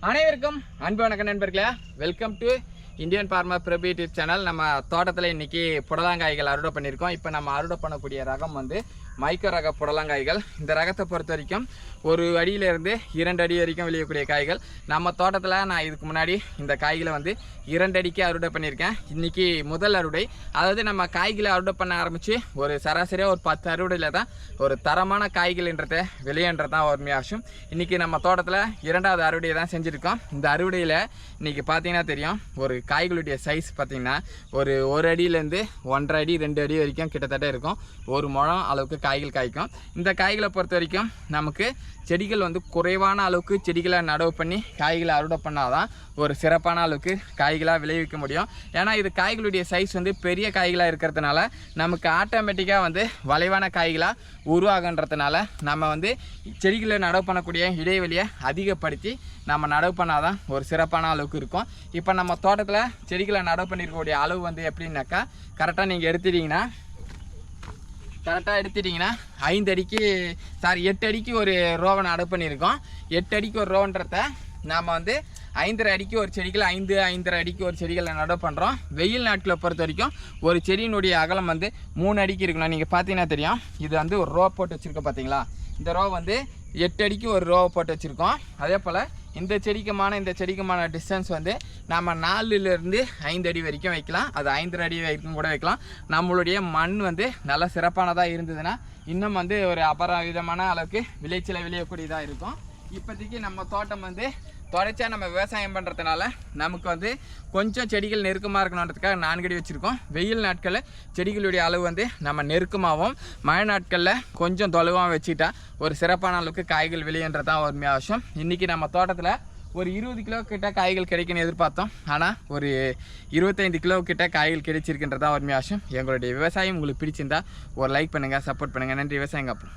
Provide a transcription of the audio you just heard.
அனைவருக்கும் அன்பு வணக்கம் நண்பர்களே welcome to Indian farmer Prabhu YouTube channel. நம்ம தோட்டத்தில் இன்னைக்கு புடலங்காய்கள் அறுவடை பண்ணியிருக்கோம். இப்போ நம்ம அறுவடை பண்ணக்கூடிய ரகம் வந்து மைக்கோ ரக புடலங்காய்கள். இந்த ரகத்தை பொறுத்த வரைக்கும் ஒரு அடியிலேருந்து இரண்டு அடி வரைக்கும் விளையக்கூடிய காய்கள். நம்ம தோட்டத்தில் நான் இதுக்கு முன்னாடி இந்த காய்களை வந்து இரண்டு அடிக்கு அறுவடை பண்ணியிருக்கேன். இன்றைக்கி முதல் அறுவடை. அதாவது நம்ம காய்களை அறுவடை பண்ண ஆரம்பித்து ஒரு சராசரியாக ஒரு பத்து அறுவடையில் தான் ஒரு தரமான காய்கள்ன்றத விளையன்றது தான் ஒரு விஷயம். இன்றைக்கி நம்ம தோட்டத்தில் இரண்டாவது அறுவடையை தான் செஞ்சுருக்கோம். இந்த அறுவடையில் இன்றைக்கி பார்த்தீங்கன்னா தெரியும் ஒரு காய்களுடைய சைஸ் பார்த்திங்கன்னா ஒரு ஒரு அடியிலேருந்து ஒன்றரை அடி ரெண்டு அடி வரைக்கும் கிட்டத்தட்ட இருக்கும். ஒரு முழம் அளவுக்கு காய்கள் காய்க்கும். இந்த காய்களை பொறுத்த வரைக்கும் நமக்கு செடிகள் வந்து குறைவான அளவுக்கு செடிகளை நடவு பண்ணி காய்களை அறுவடை பண்ணாதான் ஒரு சிறப்பான அளவுக்கு காய்களாக விளைவிக்க முடியும். ஏன்னா இது காய்களுடைய சைஸ் வந்து பெரிய காய்களாக இருக்கிறதுனால நமக்கு ஆட்டோமேட்டிக்காக வந்து வளைவான காய்களாக உருவாகுன்றதுனால நம்ம வந்து செடிகளை நடவு பண்ணக்கூடிய இடைவெளியை அதிகப்படுத்தி நம்ம நடவு பண்ணாதான் ஒரு சிறப்பான அளவுக்கு இருக்கும். இப்போ நம்ம தோட்டத்தில் செடிகளை நடவு பண்ணியிருக்கக்கூடிய அளவு வந்து எப்படின்னாக்கா கரெக்டாக நீங்கள் எடுத்துட்டீங்கன்னா கரெக்டாக எடுத்துட்டிங்கன்னா ஐந்து அடிக்கு சாரி எட்டு அடிக்கு ஒரு ரோவை நடவு பண்ணியிருக்கோம் எட்டு அடிக்கு ஒரு ரோன்றத நாம் வந்து ஐந்தரை அடிக்கு ஒரு செடிகள் ஐந்து ஐந்தரை அடிக்கு ஒரு செடிகளை நடவு பண்ணுறோம் வெயில் நாட்களை பொறுத்த வரைக்கும் ஒரு செடியினுடைய அகலம் வந்து மூணு அடிக்கு இருக்கணும் நீங்கள் பார்த்தீங்கன்னா தெரியும். இது வந்து ஒரு ரோ போட்டு வச்சுருக்கோம் பார்த்தீங்களா? இந்த ரோ வந்து எட்டு அடிக்கு ஒரு ரோவை போட்டு வச்சுருக்கோம். அதே போல் இந்த செடிக்குமான இந்த செடிக்குமான டிஸ்டன்ஸ் வந்து நம்ம நாலுலேருந்து ஐந்து அடி வரைக்கும் வைக்கலாம். அது ஐந்து அடி வரைக்கும் கூட வைக்கலாம். நம்மளுடைய மண் வந்து நல்ல சிறப்பானதாக இருந்ததுன்னா இன்னும் வந்து ஒரு அபராவிதமான அளவுக்கு விளைச்சலை விளையக்கூடியதாக இருக்கும். இப்போதைக்கு நம்ம தோட்டம் வந்து தொடர்ச்சியாக நம்ம விவசாயம் பண்ணுறதுனால நமக்கு வந்து கொஞ்சம் செடிகள் நெருக்கமாக இருக்கணுன்றதுக்காக நான்கடி வச்சுருக்கோம். வெயில் நாட்களில் செடிகளுடைய அளவு வந்து நம்ம நெருக்கமாகவும் மழை நாட்களில் கொஞ்சம் தொலைவாகவும் வச்சுட்டா ஒரு சிறப்பான அளவுக்கு காய்கள் விளையன்றது தான் ஒரு அவசியம். இன்றைக்கி நம்ம தோட்டத்தில் ஒரு இருபது கிலோ கிட்ட காய்கள் கிடைக்குன்னு எதிர்பார்த்தோம். ஆனால் ஒரு இருபத்தைந்து கிலோ கிட்ட காய்கள் கிடைச்சிருக்கின்றதான் ஒரு அவசியம். எங்களுடைய விவசாயம் உங்களுக்கு பிடிச்சிருந்தா ஒரு லைக் பண்ணுங்கள் சப்போர்ட் பண்ணுங்கள் நன்றி விவசாயம் அப்புறம்